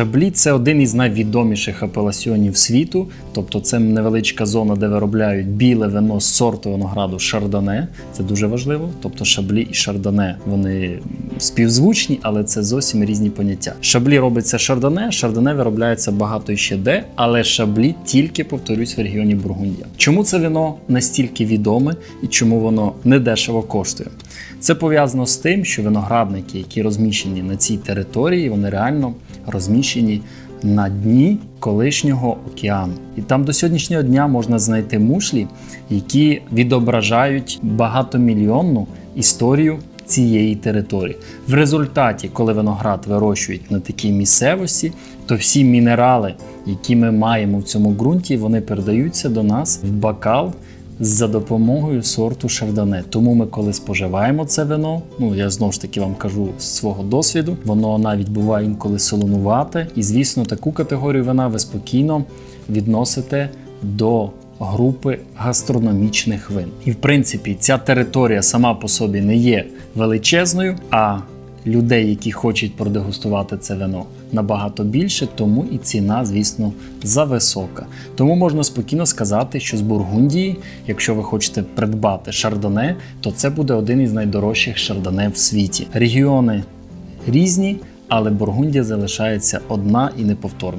Шаблі це один із найвідоміших апеласіонів світу, тобто це невеличка зона, де виробляють біле вино з сорту винограду шардоне. Це дуже важливо. Тобто шаблі і шардоне вони співзвучні, але це зовсім різні поняття. Шаблі робиться шардоне, шардоне виробляється багато ще де, але шаблі тільки повторюсь в регіоні Бургундія. Чому це вино настільки відоме і чому воно недешево коштує? Це пов'язано з тим, що виноградники, які розміщені на цій території, вони реально розміщені на дні колишнього океану. І там до сьогоднішнього дня можна знайти мушлі, які відображають багатомільйонну історію цієї території. В результаті, коли виноград вирощують на такій місцевості, то всі мінерали, які ми маємо в цьому ґрунті, вони передаються до нас в бокал за допомогою сорту шардоне. Тому ми, коли споживаємо це вино, ну я знову ж таки вам кажу з свого досвіду, воно навіть буває інколи солонувате. І звісно, таку категорію вина ви спокійно відносите до групи гастрономічних вин. І в принципі, ця територія сама по собі не є величезною, а людей, які хочуть продегустувати це вино, набагато більше, тому і ціна, звісно, зависока. Тому можна спокійно сказати, що з Бургундії, якщо ви хочете придбати шардоне, то це буде один із найдорожчих шардоне в світі. Регіони різні, але Бургундія залишається одна і неповторна.